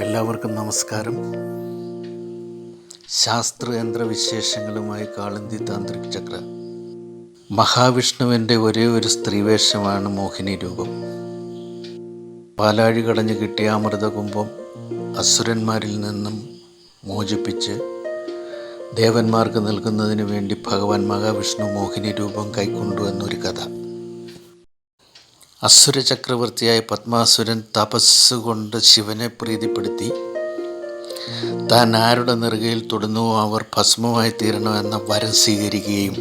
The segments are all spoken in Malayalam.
എല്ലാവർക്കും നമസ്കാരം. ശാസ്ത്രയന്ത്ര വിശേഷങ്ങളുമായി കാളന്തി താന്ത്രിക് ചക്ര. മഹാവിഷ്ണുവിന്റെ ഒരേ ഒരു സ്ത്രീവേഷമാണ് മോഹിനി രൂപം. പാലാഴി കടഞ്ഞു കിട്ടിയ അമൃതകുംഭം അസുരന്മാരിൽ നിന്നും മോചിപ്പിച്ച് ദേവന്മാർക്ക് നൽകുന്നതിന് വേണ്ടി ഭഗവാൻ മഹാവിഷ്ണു മോഹിനി രൂപം കൈക്കൊണ്ടു എന്നൊരു കഥ. അസുര ചക്രവർത്തിയായ പത്മാസുരൻ തപസ്സുകൊണ്ട് ശിവനെ പ്രീതിപ്പെടുത്തി. താൻ ആരുടെ നെറുകയിൽ തൊടുന്നുവോ അവർ ഭസ്മമായി എന്ന വരം സ്വീകരിക്കുകയും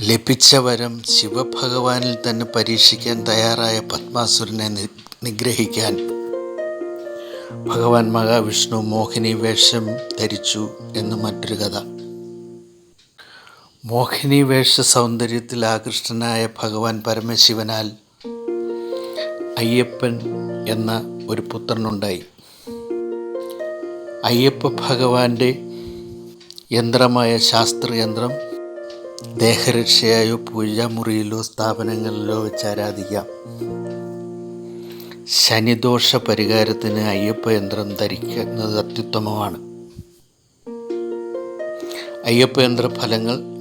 ലഭിച്ച വരം ശിവഭഗവാനിൽ തന്നെ പരീക്ഷിക്കാൻ തയ്യാറായ പത്മാസുരനെ നിഗ്രഹിക്കാൻ ഭഗവാൻ മഹാവിഷ്ണു മോഹിനി വേഷം ധരിച്ചു എന്ന് മറ്റൊരു കഥ. മോഹിനി വേഷ സൗന്ദര്യത്തിൽ ആകൃഷ്ടനായ ഭഗവാൻ പരമശിവനാൽ അയ്യപ്പൻ എന്ന ഒരു പുത്രനുണ്ടായി. അയ്യപ്പ ഭഗവാന്റെ യന്ത്രമായ ശാസ്ത്രയന്ത്രം ദേഹരക്ഷയായോ പൂജാമുറിയിലോ സ്ഥാപനങ്ങളിലോ വെച്ച് ആരാധിക്കാം. ശനിദോഷ പരിഹാരത്തിന് അയ്യപ്പ യന്ത്രം ധരിക്കുന്നത് അത്യുത്തമമാണ്. അയ്യപ്പ യന്ത്ര ഫലങ്ങൾ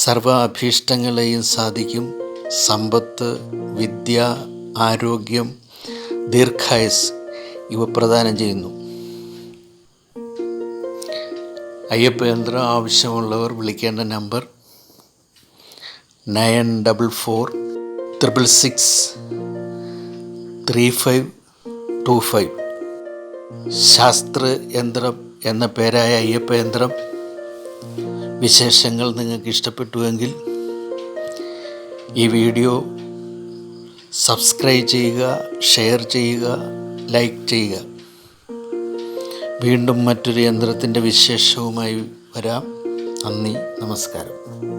സർവ അഭീഷ്ടങ്ങളെയും സാധിക്കും. സമ്പത്ത് വിദ്യ ആരോഗ്യം ദീർഘായുസ് ഇവ പ്രദാനം ചെയ്യുന്നു. അയ്യപ്പ യന്ത്രം ആവശ്യമുള്ളവർ വിളിക്കേണ്ട number nine double four triple six three five two five. ശാസ്ത്ര യന്ത്രം എന്ന പേരായ അയ്യപ്പ യന്ത്രം വിശേഷങ്ങൾ നിങ്ങൾക്ക് ഇഷ്ടപ്പെട്ടുവെങ്കിൽ ഈ വീഡിയോ സബ്സ്ക്രൈബ് ചെയ്യുക ഷെയർ ചെയ്യുക ലൈക്ക് ചെയ്യുക. വീണ്ടും മറ്റൊരു യന്ത്രത്തിന്റെ വിശേഷവുമായി വരാം. നന്ദി നമസ്കാരം.